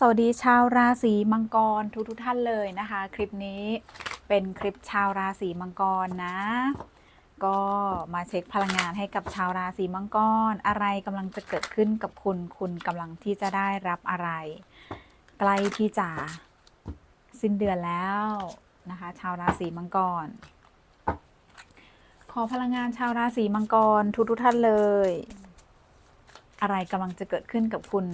สวัสดีชาวราศีมังกรทุกทุกท่านเลยนะคะ คลิปนี้เป็นคลิปชาวราศีมังกรนะ ก็มาเช็คพลังงานให้กับชาวราศีมังกร อะไรกำลังจะเกิดขึ้นกับคุณ คุณกำลังที่จะได้รับอะไร ใกล้ที่จะสิ้นเดือนแล้วนะคะ ชาวราศีมังกร ขอพลังงานชาวราศีมังกรทุกทุกท่านเลย อะไรกำลังจะเกิดขึ้นกับคุณ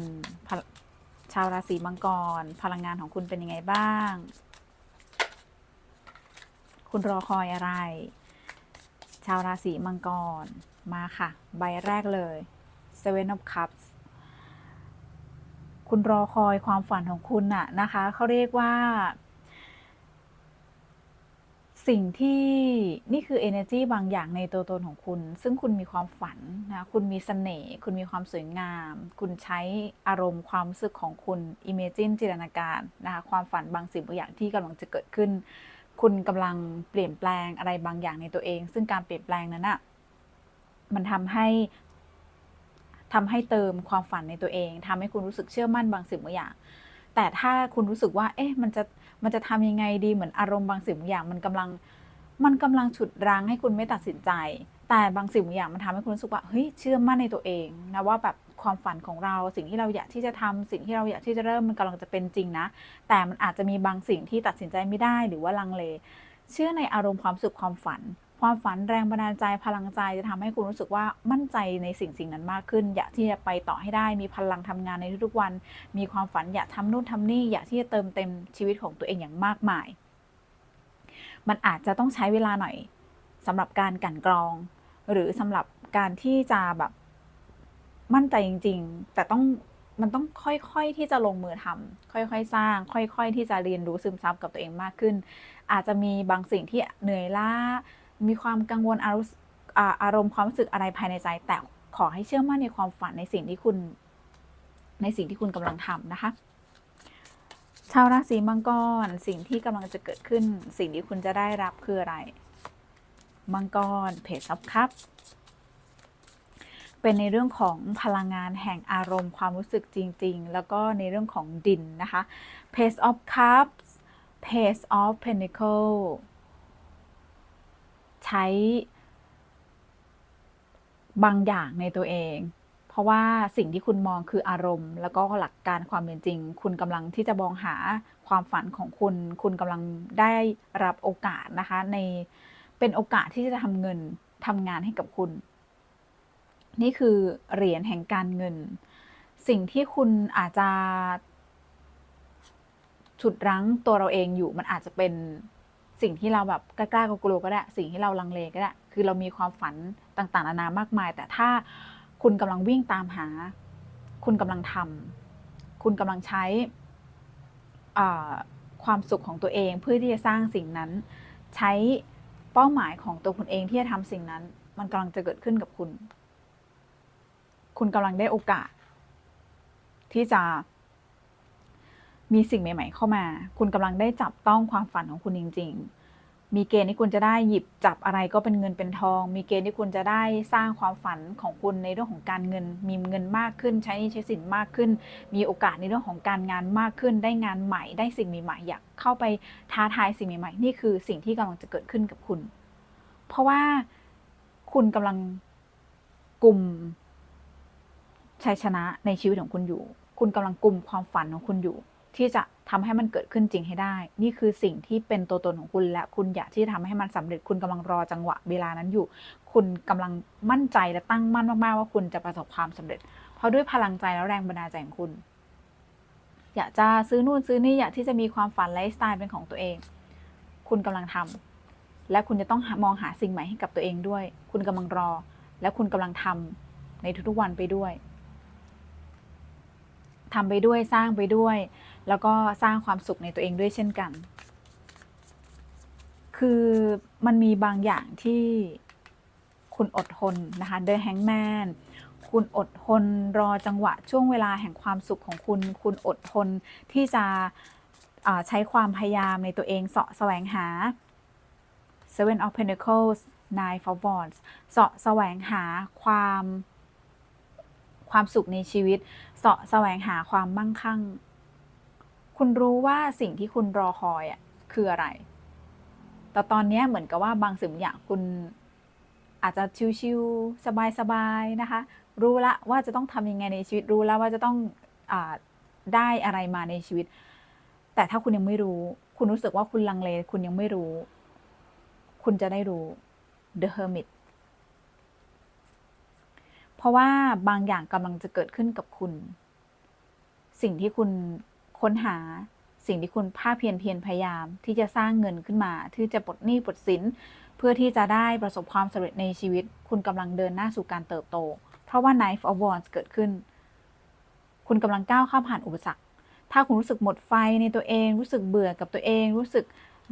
ชาวราศีมังกร พลังงานของคุณเป็นยังไงบ้าง คุณรอคอยอะไร ชาวราศีมังกร มาค่ะ ใบแรกเลย Seven of Cups คุณรอคอยความฝันของคุณน่ะนะคะ เขาเรียกว่า สิ่งที่นี่คือ energy บางอย่างในตัวตนของคุณ ซึ่งคุณมีความฝันนะ คุณมีเสน่ห์ คุณมีความสวยงาม คุณใช้อารมณ์ความรู้สึกของคุณ imagine จินตนาการนะคะ ความฝันบางสิ่งบางอย่างที่กำลังจะเกิดขึ้น คุณกำลังเปลี่ยนแปลงอะไรบางอย่างในตัวเอง ซึ่งการเปลี่ยนแปลงนั้นอะมันทำให้ทำให้เติมความฝันในตัวเองทำให้คุณรู้สึกเชื่อมั่นบางสิ่งบางอย่าง แต่ถ้าคุณรู้สึกว่า เอ๊ะมันจะมันจะทำยังไงดีเหมือนอารมณ์บางสิ่งบางอย่างมันกำลัง มันกำลังฉุดรั้งให้คุณไม่ตัดสินใจ แต่บางสิ่งบางอย่างมันทำให้คุณรู้สึกว่าเฮ้ยเชื่อมั่นในตัวเองนะว่าแบบความฝันของเราสิ่งที่เราอยากที่จะทำสิ่งที่เราอยากที่จะเริ่มมันกำลังจะเป็นจริงนะ แต่มันอาจจะมีบางสิ่งที่ตัดสินใจไม่ได้หรือว่าลังเล เชื่อในอารมณ์ความสึกความฝัน ความฝันแรงบันดาลใจพลังใจจะทำให้คุณรู้สึกว่ามั่นใจในสิ่งสิ่งนั้นมากขึ้น อยากที่จะไปต่อให้ได้มีพลังทำงานในทุกๆวัน มีความฝันอยากทำนู่นทำนี่อยากที่จะเติมเต็มชีวิตของตัวเองอย่างมากมาย มันอาจจะต้องใช้เวลาหน่อยสำหรับการกันกรอง หรือสำหรับการที่จะแบบมั่นใจจริง ๆ แต่ต้องมันต้องค่อยๆที่จะลงมือทำค่อยๆสร้าง ค่อย ๆ ที่จะเรียนรู้ซึมซับกับตัวเองมากขึ้น อาจจะมีบางสิ่งที่เหนื่อยล้า มีความกังวลอารมณ์อารมณ์ความรู้สึกอะไรภายในใจ แต่ขอให้เชื่อมั่นในความฝันในสิ่งที่คุณ ในสิ่งที่คุณกำลังทำนะคะ ชาวราศีมังกร สิ่งที่กำลังจะเกิดขึ้น สิ่งที่คุณจะได้รับคืออะไร มังกร เพจซับคัพเป็นในเรื่องของพลังงานแห่งอารมณ์ความรู้สึกจริง ๆ แล้วก็ในเรื่องของดินนะคะ Page of Cups Page of Pentacle ใช้บางอย่างในตัวเอง เพราะว่าสิ่งที่คุณมองคืออารมณ์ แล้วก็หลักการความเป็นจริง คุณกำลังที่จะมองหาความฝันของคุณ คุณกำลังได้รับโอกาสนะคะ ในเป็นโอกาสที่จะทำเงินทำงานให้กับคุณ นี่คือเหรียญแห่งการเงิน สิ่งที่คุณอาจจะฉุดรั้งตัวเราเองอยู่มันอาจจะเป็น สิ่งที่เราแบบกล้าๆกลัวก็ได้ สิ่งที่เราลังเลก็ได้ คือเรามีความฝันต่างๆนานามากมาย แต่ถ้าคุณกำลังวิ่งตามหา คุณกำลังทำคุณกำลังใช้ความสุขของตัวเองเพื่อที่จะสร้างสิ่งนั้น ใช้เป้าหมายของตัวคุณเองที่จะทำสิ่งนั้น มันกำลังจะเกิดขึ้นกับคุณ คุณกำลังได้โอกาส ที่จะ มีสิ่งใหม่ๆเข้ามา คุณกำลังได้จับต้องความฝันของคุณจริง ๆ มีเกณฑ์ที่คุณจะได้หยิบจับอะไรก็เป็นเงินเป็นทอง มีเกณฑ์ที่คุณจะได้สร้างความฝันของคุณในเรื่องของการเงิน มีเงินมากขึ้น ใช้นี้ใช้สินมากขึ้น มีโอกาสในเรื่องของการงานมากขึ้น ได้งานใหม่ ได้สิ่งใหม่ๆอยากเข้าไปท้าทายสิ่งใหม่ๆ นี่คือสิ่งที่กำลังจะเกิดขึ้นกับคุณ เพราะว่าคุณกำลังกลุ่มชัยชนะในชีวิตของคุณอยู่ คุณกำลังกลุ่มความฝันของคุณอยู่ ที่จะทำให้มันเกิดขึ้นจริงให้ได้ นี่คือสิ่งที่เป็นตัวตนของคุณและคุณอยากที่จะทำให้มันสำเร็จคุณกำลังรอจังหวะเวลานั้นอยู่ คุณกำลังมั่นใจและตั้งมั่นมากๆว่าคุณจะประสบความสำเร็จ เพราะด้วยพลังใจและแรงบันดาลใจของคุณ อยากจะซื้อนู่นซื้อนี่อยากที่จะมีความฝันไลฟ์สไตล์เป็นของตัวเอง คุณกำลังทำและคุณจะต้องมองหาสิ่งใหม่ให้กับตัวเองด้วย คุณกำลังรอ และคุณกำลังทำในทุกๆวันไปด้วยทำไปด้วยสร้างไปด้วย แล้วก็สร้างความสุขในตัวเองด้วยเช่นกัน คือมันมีบางอย่างที่คุณอดทนนะคะ The Hangman คุณอดทนรอจังหวะช่วงเวลาแห่งความสุขของคุณ คุณอดทนที่จะใช้ความพยายามในตัวเองเสาะแสวงหา Seven of Pentacles Nine of Wands เสาะแสวงหาความความสุขในชีวิต เสาะแสวงหาความมั่งคั่ง คุณรู้ว่าสิ่งที่คุณรอคอยอะคืออะไร แต่ตอนนี้เหมือนกับว่าบางสิ่งบางอย่างคุณอาจจะชิวๆสบายๆนะคะ รู้ละว่าจะต้องทำยังไงในชีวิตรู้แล้วว่าจะต้องอได้อะไรมาในชีวิต แต่ถ้าคุณยังไม่รู้ คุณรู้สึกว่าคุณลังเล คุณยังไม่รู้ คุณจะได้รู้ The Hermit เพราะว่าบางอย่างกำลังจะเกิดขึ้นกับคุณ สิ่งที่คุณ ค้นหาสิ่งที่คุณภาคเพียรเพียรพยายาม ที่จะสร้างเงินขึ้นมา ที่จะปลดหนี้ปลดสิน เพื่อที่จะได้ประสบความสำเร็จในชีวิต คุณกำลังเดินหน้าสู่การเติบโต เพราะว่า Knife of Wands เกิดขึ้น คุณกำลังก้าวข้ามผ่านอุปสรรค ถ้าคุณรู้สึกหมดไฟในตัวเอง รู้สึกเบื่อกับตัวเอง รู้สึก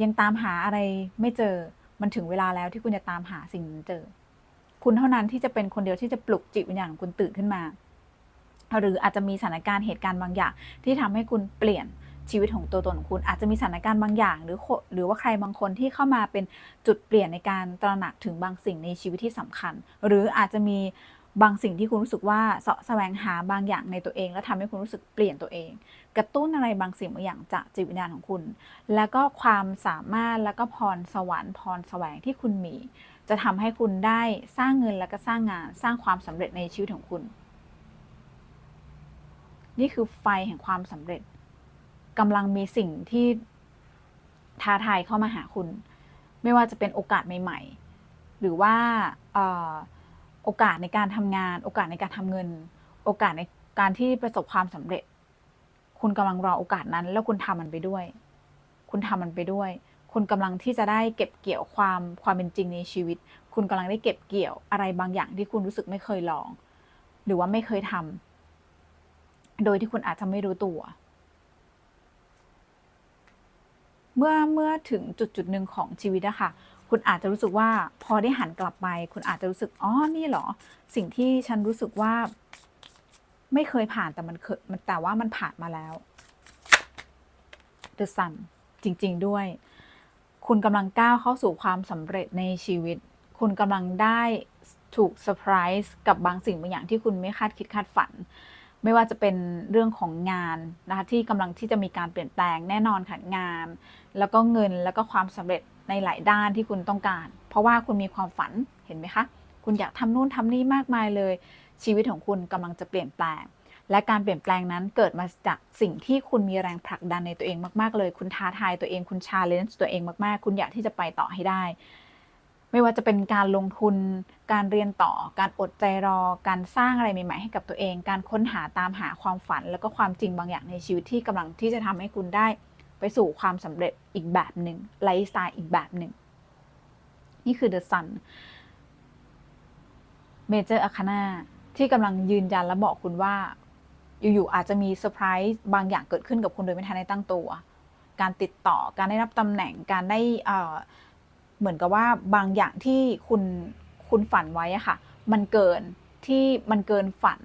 ยังตามหาอะไรไม่เจอ มันถึงเวลาแล้วที่คุณจะตามหาสิ่งนั้นเจอ คุณเท่านั้นที่จะเป็นคนเดียวที่จะปลุกจิตวิญญาณของคุณตื่นขึ้นมา หรืออาจจะมีสถานการณ์เหตุการณ์บางอย่าง ที่ทำให้คุณเปลี่ยนชีวิตของตัวตนของคุณอาจจะมีสถานการณ์บางอย่าง หรือหรือว่าใครบางคนที่เข้ามาเป็นจุดเปลี่ยนในการตระหนักถึงบางสิ่งในชีวิตที่สำคัญ หรืออาจจะมีบางสิ่งที่คุณรู้สึกว่าเสาะแสวงหาบางอย่างในตัวเอง แล้วทำให้คุณรู้สึกเปลี่ยนตัวเอง กระตุ้นอะไรบางสิ่งบางอย่างจากจิตวิญญาณของคุณ แล้วก็ความสามารถแล้วก็พรสวรรค์พรแสวงที่คุณมี จะทำให้คุณได้สร้างเงินแล้วก็สร้างงาน สร้างความสำเร็จในชีวิตของคุณ นี่คือไฟแห่งความสำเร็จกำลังมีสิ่งที่ท้าทายเข้ามาหาคุณ ไม่ว่าจะเป็นโอกาสใหม่ ๆ หรือว่าออโอกาสในการทำงาน โอกาสในการทำเงิน โอกาสในการที่ประสบความสำเร็จ คุณกำลังรอโอกาสนั้น แล้วคุณทำมันไปด้วย คุณทำมันไปด้วย คุณกำลังที่จะได้เก็บเกี่ยวความความเป็นจริงในชีวิต คุณกำลังได้เก็บเกี่ยวอะไรบางอย่างที่คุณรู้สึกไม่เคยลอง หรือว่าไม่เคยทำ โดยที่คุณอาจจะไม่รู้ตัว เมื่อเมื่อถึงจุดจุดหนึ่งของชีวิตอะค่ะ คุณอาจจะรู้สึกว่าพอได้หันกลับไป คุณอาจจะรู้สึกอ๋อนี่เหรอ สิ่งที่ฉันรู้สึกว่า ไม่เคยผ่านแต่มันเคยแต่ว่ามันผ่านมาแล้ว The Sun จริง ๆ ด้วย คุณกำลังก้าวเข้าสู่ความสำเร็จในชีวิต คุณกำลังได้ถูกเซอร์ไพรส์กับบางสิ่งบางอย่างที่คุณไม่คาดคิดคาดฝัน ไม่ว่าจะเป็นเรื่องของงานนะคะที่กำลังที่จะมีการเปลี่ยนแปลงแน่นอนค่ะงาน แล้วก็เงินแล้วก็ความสำเร็จในหลายด้านที่คุณต้องการ เพราะว่าคุณมีความฝันเห็นไหมคะ คุณอยากทำนู่นทำนี่มากมายเลย ชีวิตของคุณกำลังจะเปลี่ยนแปลง และการเปลี่ยนแปลงนั้นเกิดมาจากสิ่งที่คุณมีแรงผลักดันในตัวเองมาก ๆ เลย คุณท้าทายตัวเองคุณชาเลนจ์ตัวเองมากๆ คุณอยากที่จะไปต่อให้ได้ ไม่ว่าจะเป็นการลงทุน การเรียนต่อ การอดใจรอ การสร้างอะไรใหม่ ๆ ให้กับตัวเอง การค้นหาตามหาความฝัน แล้วก็ความจริงบางอย่างในชีวิตที่กำลังที่จะทำให้คุณได้ไปสู่ความสำเร็จอีกแบบหนึ่งไลฟ์สไตล์อีกแบบหนึ่ง นี่คือ The Sun Major Arcana ที่กำลังยืนยันและบอกคุณว่า อยู่ๆอาจจะมีเซอร์ไพรส์บางอย่างเกิดขึ้นกับคุณโดยไม่ทันได้ตั้งตัว การติดต่อการได้รับตำแหน่งการได้ เหมือนกับว่าบางอย่างที่คุณคุณฝันไว้อะค่ะ มันเกินที่มันเกินฝัน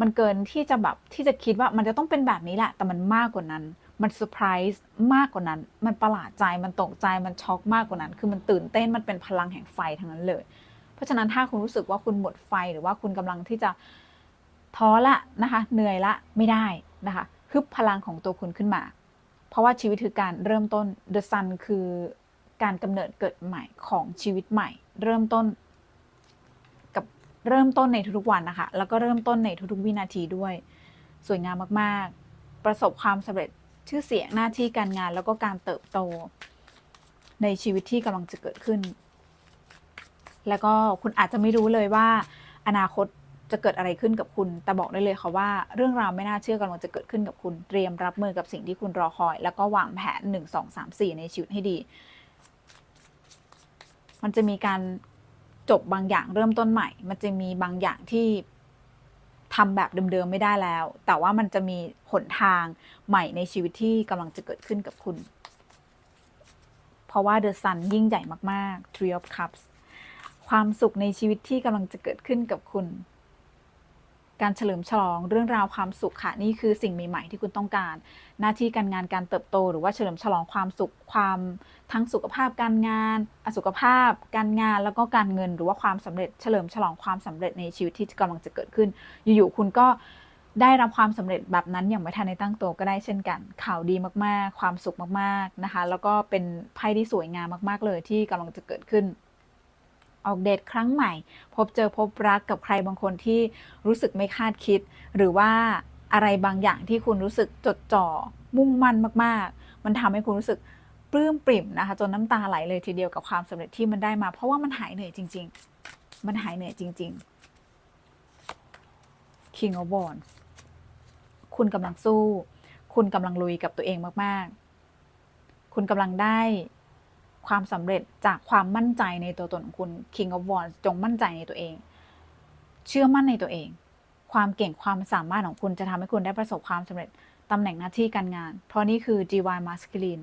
มันเกินที่จะแบบที่จะคิดว่ามันจะต้องเป็นแบบนี้แหละ แต่มันมากกว่านั้น มันเซอร์ไพรส์มากกว่านั้น มันประหลาดใจมันตกใจมันช็อกมากกว่านั้น คือมันตื่นเต้นมันเป็นพลังแห่งไฟทั้งนั้นเลย เพราะฉะนั้นถ้าคุณรู้สึกว่าคุณหมดไฟหรือว่าคุณกำลังที่จะท้อละนะคะ เหนื่อยละไม่ได้นะคะฮึบพลังของตัวคุณขึ้นมา เพราะว่าชีวิตคือการเริ่มต้น The Sun คือ การกำเนิดเกิดใหม่ของชีวิตใหม่ เริ่มต้นกับเริ่มต้นในทุกๆวันนะคะ แล้วก็เริ่มต้นในทุกๆวินาทีด้วย สวยงามมากๆ ประสบความสำเร็จชื่อเสียงหน้าที่การงานแล้วก็การเติบโต ในชีวิตที่กำลังจะเกิดขึ้น แล้วก็คุณอาจจะไม่รู้เลยว่า อนาคตจะเกิดอะไรขึ้นกับคุณ แต่บอกได้เลยค่ะว่าเรื่องราวไม่น่าเชื่อกำลังจะเกิดขึ้นกับคุณ เตรียมรับมือกับสิ่งที่คุณรอคอย แล้วก็วางแผนหนึ่งสองสามสี่ในชีวิตให้ดี มันจะมีการจบบางอย่างเริ่มต้นใหม่ มันจะมีบางอย่างที่ทำแบบเดิมๆไม่ได้แล้ว แต่ว่ามันจะมีหนทางใหม่ในชีวิตที่กำลังจะเกิดขึ้นกับคุณ เพราะว่า The Sun ยิ่งใหญ่มากๆ Three of Cups ความสุขในชีวิตที่กำลังจะเกิดขึ้นกับคุณ การเฉลิมฉลองเรื่องราวความสุขค่ะนี่คือสิ่งใหม่ๆที่คุณต้องการ หน้าที่การงานการเติบโต หรือว่าเฉลิมฉลองความสุขความทั้งสุขภาพการงานอสุขภาพ การงานแล้วก็การเงิน หรือว่าความสำเร็จเฉลิมฉลองความสำเร็จในชีวิตที่กำลังจะเกิดขึ้น อยู่ๆคุณก็ได้รับความสำเร็จแบบนั้นอย่างไม่ทันในตั้งตัวก็ได้เช่นกัน ข่าวดีมากๆ ความสุขมากๆนะคะ แล้วก็เป็นไพ่ที่สวยงามมาก ๆ เลยที่กำลังจะเกิดขึ้น ออกเดทครั้งใหม่ พบเจอพบรักกับใครบางคนที่รู้สึกไม่คาดคิด หรือว่าอะไรบางอย่างที่คุณรู้สึกจดจ่อมุ่งมั่นมาก ๆ มันทำให้คุณรู้สึกปลื้มปริ่มนะคะ จนน้ำตาไหลเลยทีเดียวกับความสำเร็จที่มันได้มา เพราะว่ามันหายเหนื่อยจริง ๆ มันหายเหนื่อยจริง ๆ King of Wands คุณกำลังสู้ คุณกำลังลุยกับตัวเองมาก ๆ คุณกำลังได้ ความสำเร็จจากความมั่นใจในตัวตนของคุณ King of Wands จงมั่นใจในตัวเอง เชื่อมั่นในตัวเอง ความเก่งความสามารถของคุณจะทำให้คุณได้ประสบความสำเร็จตำแหน่งหน้าที่การงาน เพราะนี่คือ Divine Masculine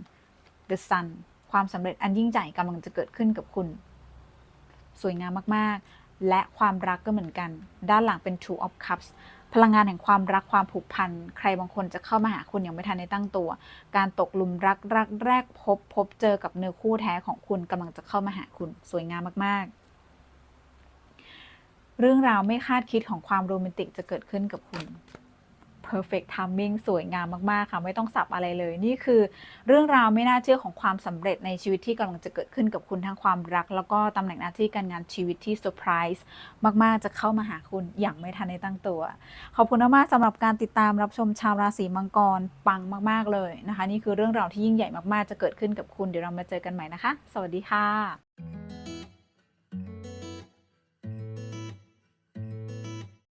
The Sun ความสำเร็จอันยิ่งใหญ่กำลังจะเกิดขึ้นกับคุณ สวยงามมาก ๆ และความรักก็เหมือนกัน ด้านหลังเป็น Two of Cups พลังงานแห่งความรักความผูกพัน ใครบางคนจะเข้ามาหาคุณยังไม่ทันได้ตั้งตัว การตกหลุมรักรักแรกพบ พบเจอกับเนื้อคู่แท้ของคุณกำลังจะเข้ามาหาคุณสวยงามมากๆ เรื่องราวไม่คาดคิดของความโรแมนติกจะเกิดขึ้นกับคุณ perfect timing สวยงามมากๆค่ะ ไม่ต้องสับอะไรเลย นี่คือเรื่องราวไม่น่าเชื่อของความสำเร็จในชีวิตที่กำลังจะเกิดขึ้นกับคุณทั้งความรัก แล้วก็ตำแหน่งหน้าที่การงานชีวิตที่เซอร์ไพรส์มากๆ จะเข้ามาหาคุณอย่างไม่ทันได้ตั้งตัว ขอบคุณมากๆสำหรับการติดตามรับชมชาวราศีมังกรปังมาก ๆเลยนะคะ นี่คือเรื่องราวที่ยิ่งใหญ่มากๆ จะเกิดขึ้นกับคุณเดี๋ยวเรามาเจอกันใหม่นะคะ สวัสดีค่ะ